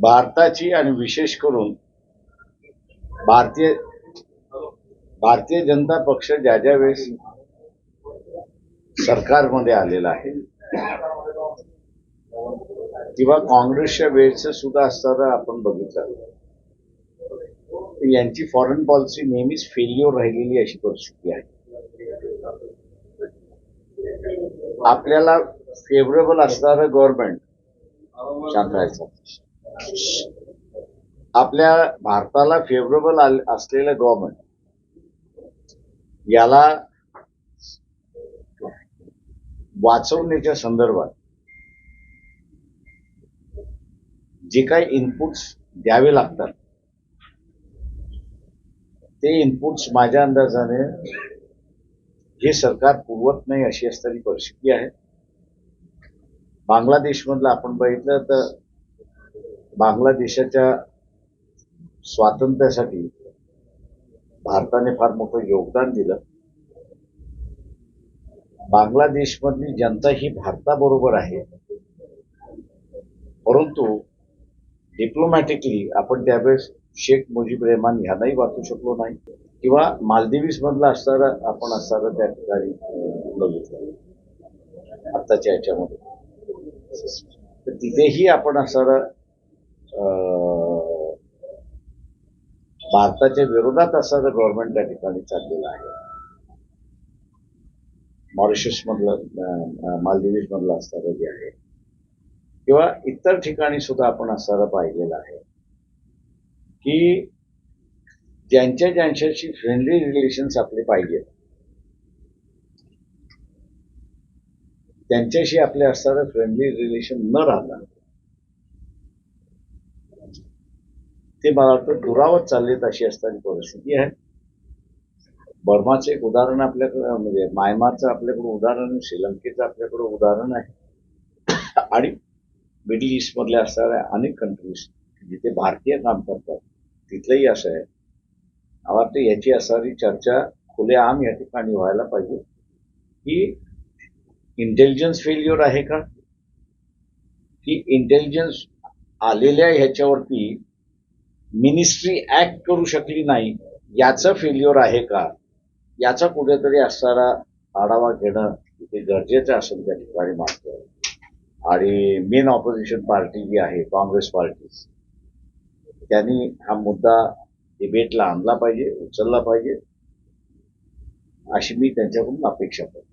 भारताची आणि विशेष करून भारतीय भारतीय जनता पक्ष ज्या ज्या वेळेस सरकारमध्ये आलेला आहे किंवा काँग्रेसच्या वेळेचं सुद्धा असताना आपण बघितलं. यांची फॉरेन पॉलिसी नेहमीच फेल्युअर राहिलेली अशी परिस्थिती आहे. आपल्याला फेवरेबल असणारं गव्हर्नमेंट शांत राहायचं. आपल्या भारताला फेवरेबल असलेलं गव्हर्नमेंट याला वाचवण्याच्या संदर्भात जे काही इनपुट्स द्यावे लागतात ते इनपुट्स माझ्या अंदाजाने हे सरकार पुरवत नाही अशी असणारी परिस्थिती आहे. बांगलादेशमधलं आपण बघितलं तर बांगलादेशाच्या स्वातंत्र्यासाठी भारताने फार मोठं योगदान दिलं. बांगलादेशमधली जनता ही भारताबरोबर आहे. परंतु डिप्लोमॅटिकली आपण त्यावेळेस शेख मुजीब रेहमान ह्यांनाही वाचू शकलो नाही किंवा मालदिव्स मधला असणारा आपण असणारा त्या ठिकाणी बघितलं. आत्ताच्या याच्यामध्ये. तर तिथेही आपण असणारा भारताच्या विरोधात असणारं गव्हर्नमेंट त्या ठिकाणी चाललेलं आहे. मॉरिशस मधलं मालदिवीज मधलं असणारं जे आहे. किंवा इतर ठिकाणी सुद्धा आपण असणारं पाहिलेलं आहे. की ज्यांच्या ज्यांच्याशी फ्रेंडली रिलेशन्स आपले पाहिजेत त्यांच्याशी आपले असणारं फ्रेंडली रिलेशन न राहता. ते मला वाटतं दुरावत चाललेत अशी असणारी परिस्थिती आहे. बर्माचं एक उदाहरण आपल्याकडं म्हणजे म्यानमारचं आपल्याकडं उदाहरण श्रीलंकेचं आपल्याकडं उदाहरण आहे. आणि मिडल ईस्टमधल्या असणाऱ्या अनेक कंट्रीज जिथे भारतीय काम करतात तिथलंही असं आहे. मला वाटतं याची असणारी चर्चा खुलेआम या ठिकाणी व्हायला पाहिजे. की इंटेलिजन्स फेल्युअर आहे का? की इंटेलिजन्स आलेल्या ह्याच्यावरती मिनिस्ट्री ऍक्ट करू शकली नाही याचं फेल्युअर आहे का? याचा कुठेतरी असणारा आढावा घेणं इथे गरजेचं असेल त्या ठिकाणी मागतो आणि मेन ऑपोजिशन पार्टी जी आहे काँग्रेस पार्टी त्यांनी हा मुद्दा डिबेटला आणला पाहिजे उचलला पाहिजे अशी मी त्यांच्याकडून अपेक्षा करतो.